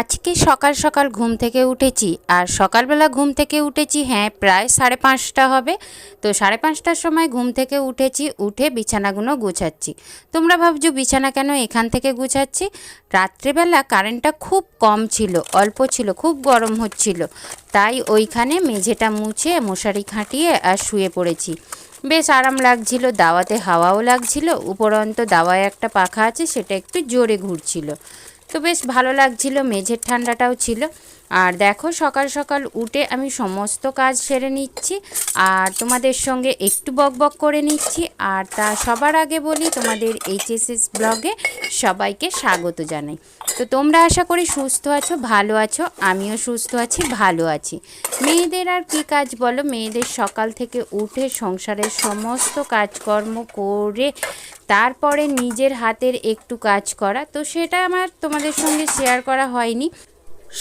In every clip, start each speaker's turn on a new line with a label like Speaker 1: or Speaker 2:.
Speaker 1: আজকে সকাল সকাল ঘুম থেকে উঠেছি আর সকালবেলা ঘুম থেকে উঠেছি হ্যাঁ প্রায় সাড়ে পাঁচটা হবে। তো সাড়ে পাঁচটার সময় ঘুম থেকে উঠেছি, উঠে বিছানাগুলো গুছাচ্ছি। তোমরা ভাবছ বিছানা কেন এখান থেকে গুছাচ্ছি? রাত্রেবেলা কারেন্টটা খুব কম ছিল, অল্প ছিল, খুব গরম হচ্ছিল। তাই ওইখানে মেঝেটা মুছে, মশারি খাটিয়ে আর শুয়ে পড়েছি। বেশ আরাম লাগছিল, দাওয়াতে হাওয়াও লাগছিল, উপরন্ত দাওয়ায় একটা পাখা আছে, সেটা একটু জোরে ঘুরছিল। তো বেশ ভালো লাগছিল, মেঝের ঠান্ডাটাও ছিল। আর দেখো, সকাল সকাল উঠে আমি সমস্ত কাজ সেরে নিচ্ছি। আর তোমাদের সঙ্গে একটু বক বক করে নিচ্ছি। আর তা সবার আগে বলি, তোমাদের এইচএসএস ব্লগে সবাইকে স্বাগত জানাই। তো তোমরা আশা করি সুস্থ আছো, ভালো আছো, আমিও সুস্থ আছি, ভালো আছি। মেয়েদের আর কী কাজ বলো? মেয়েদের সকাল থেকে উঠে সংসারের সমস্ত কাজকর্ম করে তারপরে নিজের হাতের একটু কাজ করা। তো সেটা আমার তোমাদের সঙ্গে শেয়ার করা হয়নি।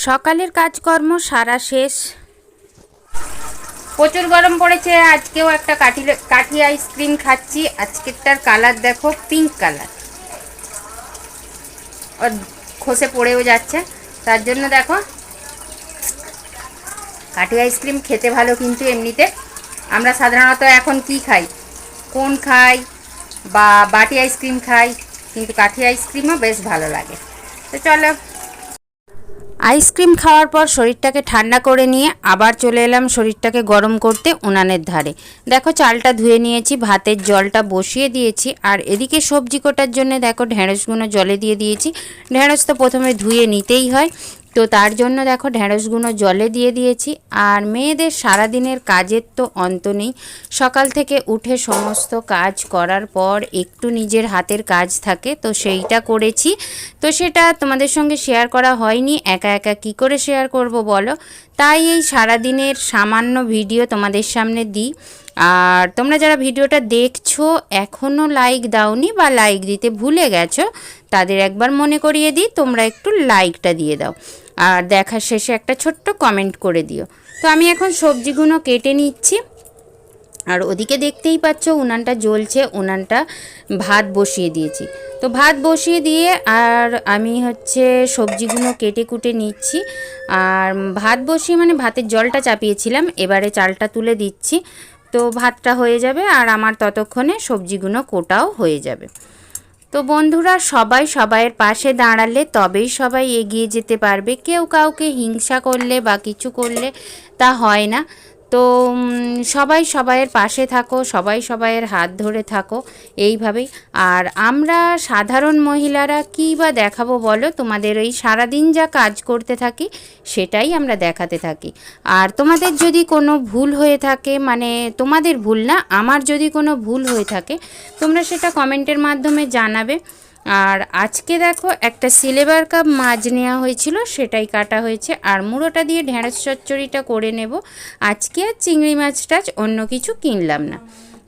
Speaker 1: সকালের কাজকর্ম সারা শেষ। প্রচুর গরম পড়েছে, আজকেও একটা কাঠি কাঠি আইসক্রিম খাচ্ছি। আজকেরটার কালার দেখো পিঙ্ক কালার খসে পড়েও যাচ্ছে। তার জন্য দেখো, কাঠি আইসক্রিম খেতে ভালো কিন্তু এমনিতে। আমরা সাধারণত এখন কি খাই? কোন খাই বা বাটি আইসক্রিম খাই, কিন্তু কাঠি আইসক্রিমও বেশ ভালো লাগে। তো চলো আইসক্রিম খাওয়ার পর শরীরটাকে ঠান্ডা করে নিয়ে আবার চলে এলাম শরীরটাকে গরম করতে উনানের ধারে। দেখো, চালটা ধুয়ে নিয়েছি, ভাতের জলটা বসিয়ে দিয়েছি, আর এদিকে সবজি কোটার জন্য দেখো ঢেঁড়সগুলো জলে দিয়ে দিয়েছি। ঢেঁড়স তো প্রথমে ধুয়ে নিতেই হয়। তো তার জন্য দেখো ঢেঁড়সগুলো জলে দিয়ে দিয়েছি। আর মেয়েদের সারাদিনের কাজের তো অন্ত নেই। সকাল থেকে উঠে সমস্ত কাজ করার পর একটু নিজের হাতের কাজ থাকে, তো সেইটা করেছি। তো সেটা তোমাদের সঙ্গে শেয়ার করা হয়নি, একা একা কি করে শেয়ার করব বলো? তাই এই সারাদিনের সামান্য ভিডিও তোমাদের সামনে দিই। আর তোমরা যারা ভিডিওটা দেখছ এখনও লাইক দাওনি বা লাইক দিতে ভুলে গেছো, তাদের একবার মনে করিয়ে দিই, তোমরা একটু লাইকটা দিয়ে দাও। আর দেখার শেষে একটা ছোট্ট কমেন্ট করে দিও। তো আমি এখন সবজিগুলো কেটে নিচ্ছি। আর ওদিকে দেখতেই পাচ্ছ উনানটা জ্বলছে, উনানটা ভাত বসিয়ে দিয়েছি। তো ভাত বসিয়ে দিয়ে আর আমি হচ্ছে সবজিগুলো কেটে কুটে নিচ্ছি। আর ভাত বসিয়ে মানে ভাতের জলটা চাপিয়েছিলাম, এবারে চালটা তুলে দিচ্ছি। তো ভাতটা হয়ে যাবে আর আমার ততক্ষণে সবজিগুলো কোটাও হয়ে যাবে। তো বন্ধুরা, সবাই সবাইয়ের পাশে দাঁড়ালে তবেই সবাই এগিয়ে যেতে পারবে। কেউ কাউকে হিংসা করলে বা কিছু করলে তা হয় না। তো সবাই সবাইয়ের পাশে থাকো, সবাই সবাইয়ের হাত ধরে থাকো, এইভাবেই। আর আমরা সাধারণ মহিলারা কী বা দেখাবো বলো? তোমাদের ওই সারাদিন যা কাজ করতে থাকি, সেটাই আমরা দেখাতে থাকি। আর তোমাদের যদি কোনো ভুল হয়ে থাকে মানে তোমাদের ভুল না, আমার যদি কোনো ভুল হয়ে থাকে, তোমরা সেটা কমেন্টের মাধ্যমে জানাবে। আর আজকে দেখো একটা সিলেবার কাপ মাছ নেওয়া হয়েছিল, সেটাই কাটা হয়েছে। আর মুড়োটা দিয়ে ঢেঁড়স চচ্চড়িটা করে নেব। আজকে আর চিংড়ি মাছ টাছ অন্য কিছু কিনলাম না।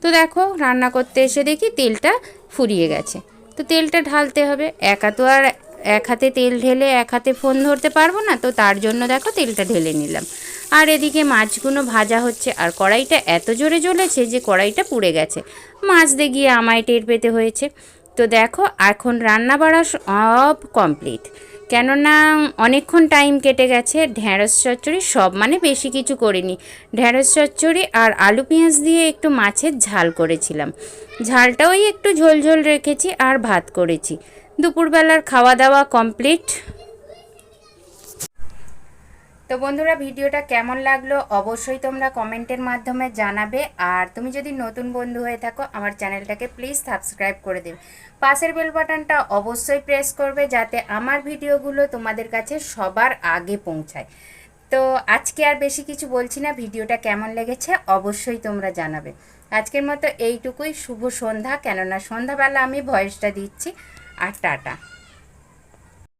Speaker 1: তো দেখো, রান্না করতে এসে দেখি তেলটা ফুরিয়ে গেছে। তো তেলটা ঢালতে হবে। একা তো আর এক হাতে তেল ঢেলে এক হাতে ফোন ধরতে পারব না, তো তার জন্য দেখো তেলটা ঢেলে নিলাম। আর এদিকে মাছগুলো ভাজা হচ্ছে, আর কড়াইটা এত জোরে জ্বলেছে যে কড়াইটা পুড়ে গেছে। মাছ দিয়ে গিয়ে আমায় টের পেতে হয়েছে। তো দেখো, এখন রান্না বাড়া সব কমপ্লিট কেননা, অনেকক্ষণ টাইম কেটে গেছে ঢ্যাঁড়স চচ্চড়ি সব মানে বেশি কিছু করিনি। ঢ্যাঁড়স চচ্চড়ি আর আলু পেঁয়াজ দিয়ে একটু মাছের ঝাল করেছিলাম। ঝালটাও একটু ঝোল ঝোল রেখেছি আর ভাত করেছি। দুপুরবেলার খাওয়া দাওয়া কমপ্লিট তো বন্ধুরা, ভিডিওটা কেমন লাগল অবশ্যই তোমরা কমেন্টের মাধ্যমে জানাবে। আর তুমি যদি নতুন বন্ধু হয়ে থাকো, আমার চ্যানেলটাকে প্লিজ সাবস্ক্রাইব করে দেবে। পাশের বেল বাটনটা অবশ্যই প্রেস করবে যাতে আমার ভিডিওগুলো তোমাদের কাছে সবার আগে পৌঁছায়। তো আজকে আর বেশি কিছু বলছি না, ভিডিওটা কেমন লেগেছে অবশ্যই তোমরা জানাবে। আজকের মতো এইটুকুই, শুভ সন্ধ্যা। কেননা সন্ধ্যাবেলা আমি ভয়েসটা দিচ্ছি। আর টাটা।